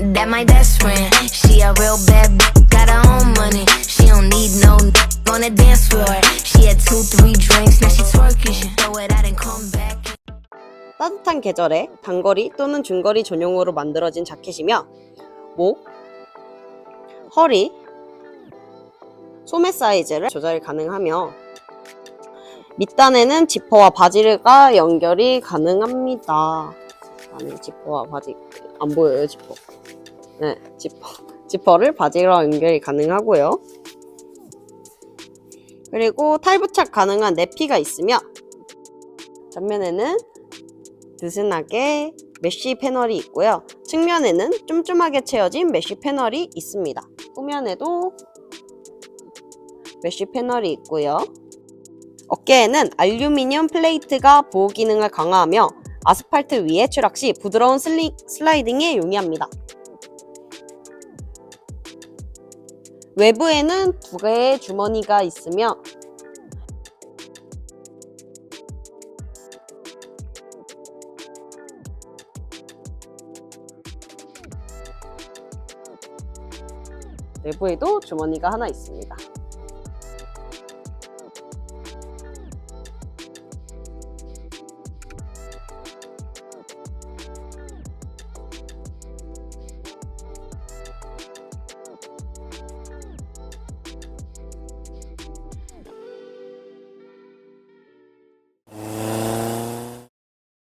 That my best friend. She a real bad b- got her own money. She don't need no n- on the dance floor. She had two, three drinks, now she twerking. She throw it out and come back. 따뜻한 계절에 단거리 또는 중거리 전용으로 만들어진 자켓이며 목, 허리, 소매 사이즈를 조절 가능하며 밑단에는 지퍼와 바지가 연결이 가능합니다. 안에 지퍼와 바지 안 보여요 지퍼. 네, 지퍼 지퍼를 바지랑 연결이 가능하고요. 그리고 탈부착 가능한 내피가 있으며 전면에는 느슨하게 메쉬 패널이 있고요. 측면에는 쫌쫌하게 채워진 메쉬 패널이 있습니다. 후면에도 메쉬 패널이 있고요. 어깨에는 알루미늄 플레이트가 보호 기능을 강화하며 아스팔트 위에 추락 시 부드러운 슬리, 슬라이딩에 용이합니다. 외부에는 두 개의 주머니가 있으며 내부에도 주머니가 하나 있습니다.